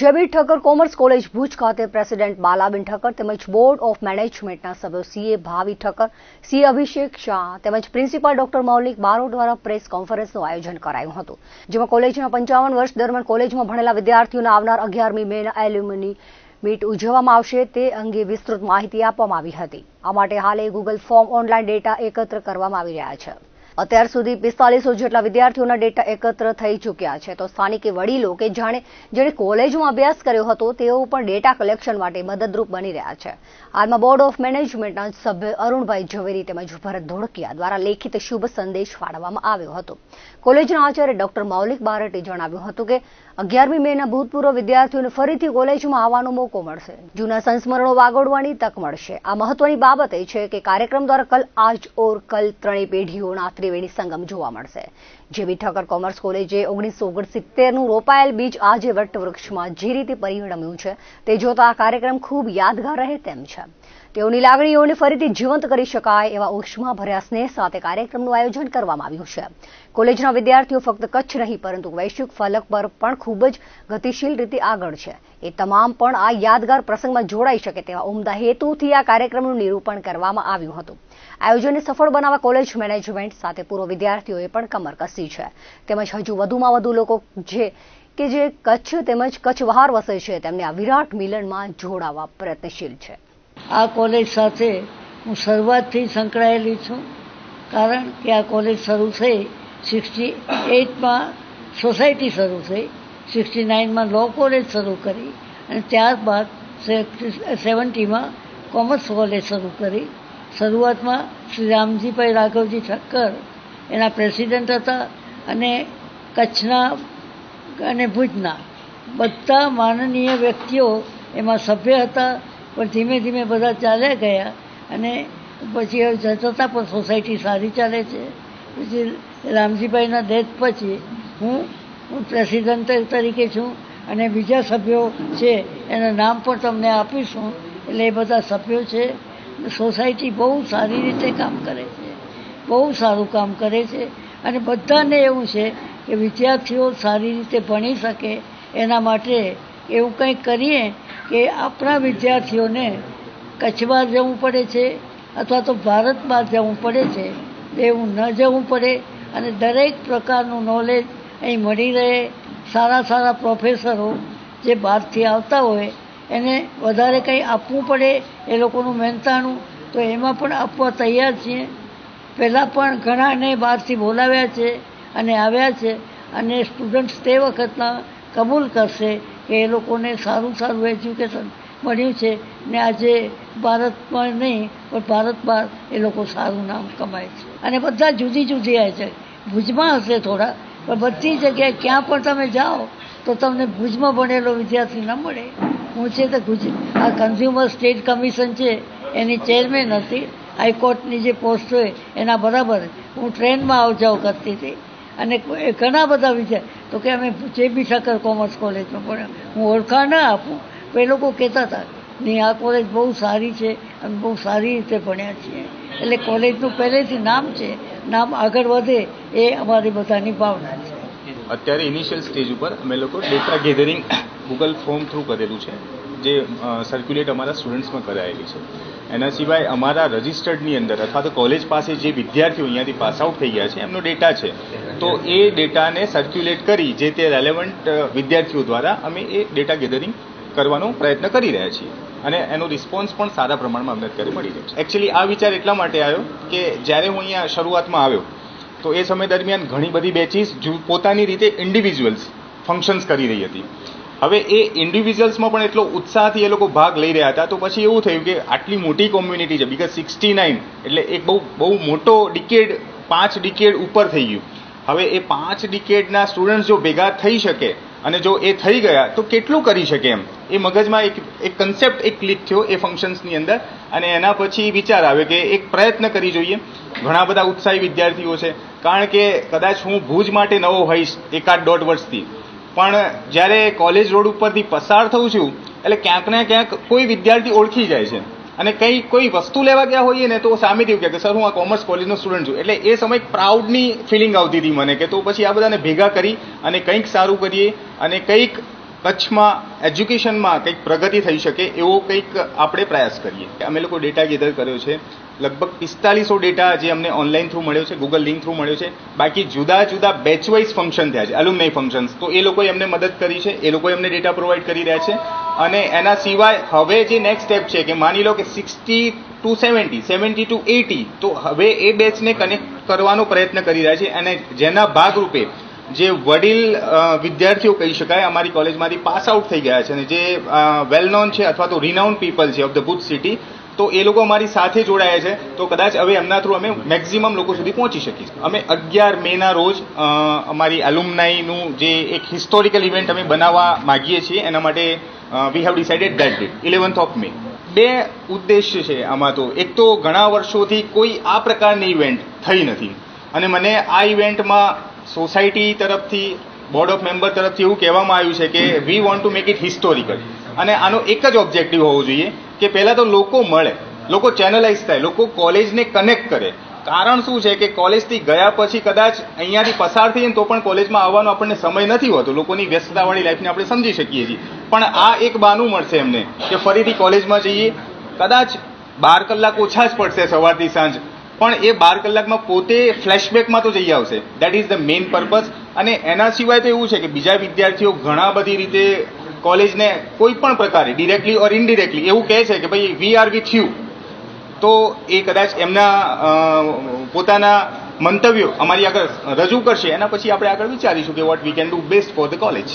JB Thakkar commerce college Bhuj ખાતે president બાલાબેન Thakkar તેમજ board of મેનેજમેન્ટના સભ્યો સીએ ભાવી ઠક્કર, સીએ અભિષેક શાહ તેમજ પ્રિન્સિપાલ ડોક્ટર મૌલિક બારો દ્વારા પ્રેસ કોન્ફરન્સનું આયોજન કરાયું હતું, જેમાં કોલેજના પંચાવન વર્ષ દરમિયાન કોલેજમાં ભણેલા વિદ્યાર્થીઓને આવનાર અગિયારમી મેના એલ્યુમની મીટ ઉજવવામાં આવશે, તે અંગે વિસ્તૃત માહિતી આપવામાં આવી હતી. આ માટે હાલે ગૂગલ ફોર્મ ઓનલાઈન ડેટા એકત્ર કરવામાં આવી રહ્યા છે. અત્યાર સુધી પિસ્તાલીસો જેટલા વિદ્યાર્થીઓના ડેટા એકત્ર થઈ ચૂક્યા છે. તો સ્થાનિક વડીલો કે જાણે જેણે કોલેજમાં અભ્યાસ કર્યો હતો, તેઓ પણ ડેટા કલેક્શન માટે મદદરૂપ બની રહ્યા છે. હાલમાં બોર્ડ ઓફ મેનેજમેન્ટના સભ્ય અરુણભાઈ ઝવેરી તેમજ ભરત ધોળકિયા દ્વારા લેખિત શુભ સંદેશ ફાળવવામાં આવ્યો હતો. કોલેજના આચાર્ય ડોક્ટર મૌલિક બારટે જણાવ્યું હતું કે, અગિયારમી મેના ભૂતપૂર્વ વિદ્યાર્થીઓને ફરીથી કોલેજમાં આવવાનો મોકો મળશે. જૂના સંસ્મરણો વાગોડવાની તક મળશે. આ મહત્વની બાબત એ છે કે કાર્યક્રમ દ્વારા કલ આજ ઓર કલ ત્રણેય પેઢીઓના ત્રિવેણી સંગમ જોવા મળશે. જેવી ઠક્કર કોમર્સ કોલેજે ઓગણીસો ઓગણસિત્તેરનું રોપાયેલ બીજ આજે વટવૃક્ષમાં જે રીતે પરિણમ્યું છે, તે જોતા આ કાર્યક્રમ ખૂબ યાદગાર રહે તેમ છે. તેઓની લાગણીઓને ફરીથી જીવંત કરી શકાય એવા ઉષ્મા ભર્યા સ્નેહ સાથે કાર્યક્રમનું આયોજન કરવામાં આવ્યું છે. કોલેજના વિદ્યાર્થીઓ ફક્ત કચ્છ નહીં, પરંતુ વૈશ્વિક ફલક પર પણ ખૂબ જ ગતિશીલ રીતે આગળ છે. એ તમામ પણ આ યાદગાર પ્રસંગમાં જોડાઈ શકે તેવા ઉમદા હેતુથી આ કાર્યક્રમનું નિરૂપણ કરવામાં આવ્યું હતું. આયોજનને સફળ બનાવવા કોલેજ મેનેજમેન્ટ સાથે પૂર્વ વિદ્યાર્થીઓએ પણ કમર કસી છે. તેમજ હજુ વધુમાં વધુ લોકો જે કે જે કચ્છ તેમજ કચ્છ બહાર વસે છે, તેમને આ વિરાટ મિલનમાં જોડાવા પ્રયત્નશીલ છે. આ કોલેજ સાથે હું શરૂઆતથી સંકળાયેલી છું, કારણ કે આ કોલેજ શરૂ થઈ સિક્સટી એઇટમાં, સોસાયટી શરૂ થઈ, સિક્સટી નાઇનમાં લો કોલેજ શરૂ કરી અને ત્યારબાદ સેવન્ટીમાં કોમર્સ કોલેજ શરૂ કરી. શરૂઆતમાં શ્રી રામજીભાઈ રાઘવજી ઠક્કર એના પ્રેસિડેન્ટ હતા અને કચ્છના અને ભુજના બધા માનનીય વ્યક્તિઓ એમાં સભ્ય હતા. પણ ધીમે ધીમે બધા ચાલ્યા ગયા અને પછી હવે જતા પણ સોસાયટી સારી ચાલે છે. પછી રામજીભાઈના ડેથ પછી હું હું પ્રેસિડન્ટ તરીકે છું અને બીજા સભ્યો છે એના નામ પણ તમને આપીશું. એટલે એ બધા સભ્યો છે. સોસાયટી બહુ સારી રીતે કામ કરે છે. બહુ સારું કામ કરે છે. અને બધાને એવું છે કે વિદ્યાર્થીઓ સારી રીતે ભણી શકે એના માટે એવું કંઈક કરીએ કે આપણા વિદ્યાર્થીઓને કચ્છ બહાર જવું પડે છે અથવા તો ભારત બહાર જવું પડે છે, એવું ન જવું પડે અને દરેક પ્રકારનું નોલેજ અહીં મળી રહે. સારા સારા પ્રોફેસરો જે બહારથી આવતા હોય એને વધારે કંઈ આપવું પડે, એ લોકોનું મહેનતાણું તો એમાં પણ આપવા તૈયાર છીએ. પહેલાં પણ ઘણાને બહારથી બોલાવ્યા છે અને આવ્યા છે અને સ્ટુડન્ટ્સ તે વખતના કબૂલ કરશે કે એ લોકોને સારું સારું એજ્યુકેશન મળ્યું છે ને આજે ભારતમાં નહીં, પણ ભારત બહાર એ લોકો સારું નામ કમાય છે. અને બધા જુદી જુદી આવે છે. ભુજમાં હશે થોડા, પણ બધી જગ્યાએ ક્યાં પણ તમે જાઓ તો તમને ભુજમાં ભણેલો વિદ્યાર્થી ન મળે. હું છે તો ગુજ આ કન્ઝ્યુમર સ્ટેટ કમિશન છે, એની ચેરમેન હતી. હાઈકોર્ટની જે પોસ્ટ હોય એના બરાબર હું ટ્રેનમાં આવ જાવ કરતી હતી. અને ઘણા બધા વિષય તો કે અમે જે બી ઠક્કર કોમર્સ કોલેજમાં પણ હું ઓળખાણ ના આપું તો એ લોકો કહેતા હતા, નહીં, આ કોલેજ બહુ સારી છે અને બહુ સારી રીતે ભણ્યા છીએ. એટલે કોલેજનું પહેલેથી નામ છે, નામ આગળ વધે એ અમારી બધાની ભાવના છે. અત્યારે ઇનિશિયલ સ્ટેજ ઉપર અમે લોકો data gathering Google form through કરેલું છે. જે સર્ક્યુલેટ અમારા સ્ટુડન્ટ્સમાં કરાયેલી છે. એના સિવાય અમારા રજિસ્ટર્ડની અંદર અથવા તો કોલેજ પાસે જે વિદ્યાર્થીઓ અહીંયાથી પાસ આઉટ થઈ ગયા છે, એમનો ડેટા છે. તો એ ડેટાને સર્ક્યુલેટ કરી જે તે રેલેવન્ટ વિદ્યાર્થીઓ દ્વારા અમે એ ડેટા ગેધરિંગ કરવાનો પ્રયત્ન કરી રહ્યા છીએ. અને એનો રિસ્પોન્સ પણ સારા પ્રમાણમાં અમને અત્યારે મળી રહ્યો છે. એકચ્યુઅલી આ વિચાર એટલા માટે આવ્યો કે જ્યારે હું અહીંયા શરૂઆતમાં આવ્યો, તો એ સમય દરમિયાન ઘણી બધી બેચીસ પોતાની રીતે ઇન્ડિવિજ્યુઅલ્સ ફંક્શન્સ કરી રહી હતી. હવે એ ઇન્ડિવિજ્યુઅલ્સમાં પણ એટલો ઉત્સાહથી એ લોકો ભાગ લઈ રહ્યા હતા, તો પછી એવું થયું કે આટલી મોટી કોમ્યુનિટી છે બીકોઝ સિક્સટી નાઇન એટલે એક બહુ બહુ મોટો ડિકેડ પાંચ ડિકેડ ઉપર થઈ ગયું. હવે એ પાંચ ડિકેડના સ્ટુડન્ટ્સ જો ભેગા થઈ શકે અને જો એ થઈ ગયા, તો કેટલું કરી શકે એમ? એ મગજમાં એક એક કન્સેપ્ટ એક ક્લિક થયો એ ફંક્શન્સની અંદર અને એના પછી વિચાર આવ્યો કે એક પ્રયત્ન કરી જોઈએ. ઘણા બધા ઉત્સાહી વિદ્યાર્થીઓ છે, કારણ કે કદાચ હું ભુજ માટે નવો હોઈશ એકાદ દોઢ વર્ષથી પણ જ્યારે કોલેજ રોડ ઉપરથી પસાર થઉં છું, એટલે ક્યાંક ને ક્યાંક કોઈ વિદ્યાર્થી ઓળખી જાય છે. અને કંઈ, કોઈ વસ્તુ લેવા ગયા હોઈએ ને તો સામેથી કહે કે સર, હું આ કોમર્સ કોલેજનો સ્ટુડન્ટ છું. એટલે એ સમય પ્રાઉડની ફિલિંગ આવતી હતી મને કે તો પછી આ બધાને ભેગા કરી અને કંઈક સારું કરીએ અને કંઈક કચ્છમાં એજ્યુકેશનમાં કંઈક પ્રગતિ થઈ શકે એવો કંઈક આપણે પ્રયાસ કરીએ. અમે લોકો ડેટા ગેધર કર્યો છે. લગભગ પિસ્તાલીસો ડેટા જે અમને ઓનલાઈન થ્રુ મળ્યો છે ગૂગલ લિંક થ્રુ મળ્યો છે. બાકી જુદા જુદા બેચ વાઇઝ ફંક્શન થયા છે અલુમનાઈ ફંક્શન્સ તો એ લોકોએ અમને મદદ કરી છે, એ લોકોએ અમને ડેટા પ્રોવાઈડ કરી રહ્યા છે. અને એના સિવાય હવે જે નેક્સ્ટ સ્ટેપ છે કે માની લો કે sixty two seventy seventy two eighty તો હવે એ બેચને કનેક્ટ કરવાનો પ્રયત્ન કરી રહ્યા છે. અને જેના ભાગરૂપે જે વડીલ વિદ્યાર્થીઓ કહી શકાય, અમારી કોલેજમાંથી પાસ આઉટ થઈ ગયા છે અને જે વેલ નોન છે અથવા તો રિનાઉન્ડ પીપલ છે ઓફ ધ ભુજ સિટી તો એ લોકો અમારી સાથે જોડાયા છે. તો કદાચ હવે એમના થ્રુ અમે મેક્ઝિમમ લોકો સુધી પહોંચી શકીશું. અમે અગિયાર મેના રોજ અમારી એલુમનાઈનું જે એક હિસ્ટોરિકલ ઇવેન્ટ અમે બનાવવા માગીએ છીએ, એના માટે we have decided that date eleventh of May બે ઉદ્દેશ્ય છે આમાં તો. એક તો ઘણા વર્ષોથી કોઈ આ પ્રકારની ઇવેન્ટ થઈ નથી. અને મને આ ઇવેન્ટમાં સોસાયટી તરફથી બોર્ડ ઓફ મેમ્બર તરફથી એવું કહેવામાં આવ્યું છે કે we want to make it historical અને આનો એક જ ઓબ્જેક્ટિવ હોવો જોઈએ કે પહેલાં તો લોકો મળે, લોકો ચેનલાઇઝ થાય, લોકો કોલેજને કનેક્ટ કરે. કારણ શું છે કે કોલેજથી ગયા પછી કદાચ અહીંયાથી પસાર થઈએ તો પણ કોલેજમાં આવવાનો આપણને સમય નથી હોતો. લોકોની વ્યસ્તતાવાળી લાઈફને આપણે સમજી શકીએ છીએ. પણ આ એક બાનું મળશે એમને કે ફરીથી કોલેજમાં જઈએ. કદાચ બાર કલાક ઓછા જ પડશે સવારથી સાંજ. પણ એ બાર કલાકમાં પોતે ફ્લેશબેકમાં તો જઈ આવશે. That is the main purpose અને એના સિવાય તો એવું છે કે બીજા વિદ્યાર્થીઓ ઘણા બધી રીતે કોલેજને કોઈ પણ પ્રકારે ડિરેક્ટલી ઓર ઇનડિરેક્ટલી એવું કહે છે કે ભાઈ વી આર વિથ યુ તો એ કદાચ એમના પોતાના મંતવ્યો અમારી આગળ રજૂ કરશે. એના પછી આપણે આગળ વિચારીશું કે what we can do best for the college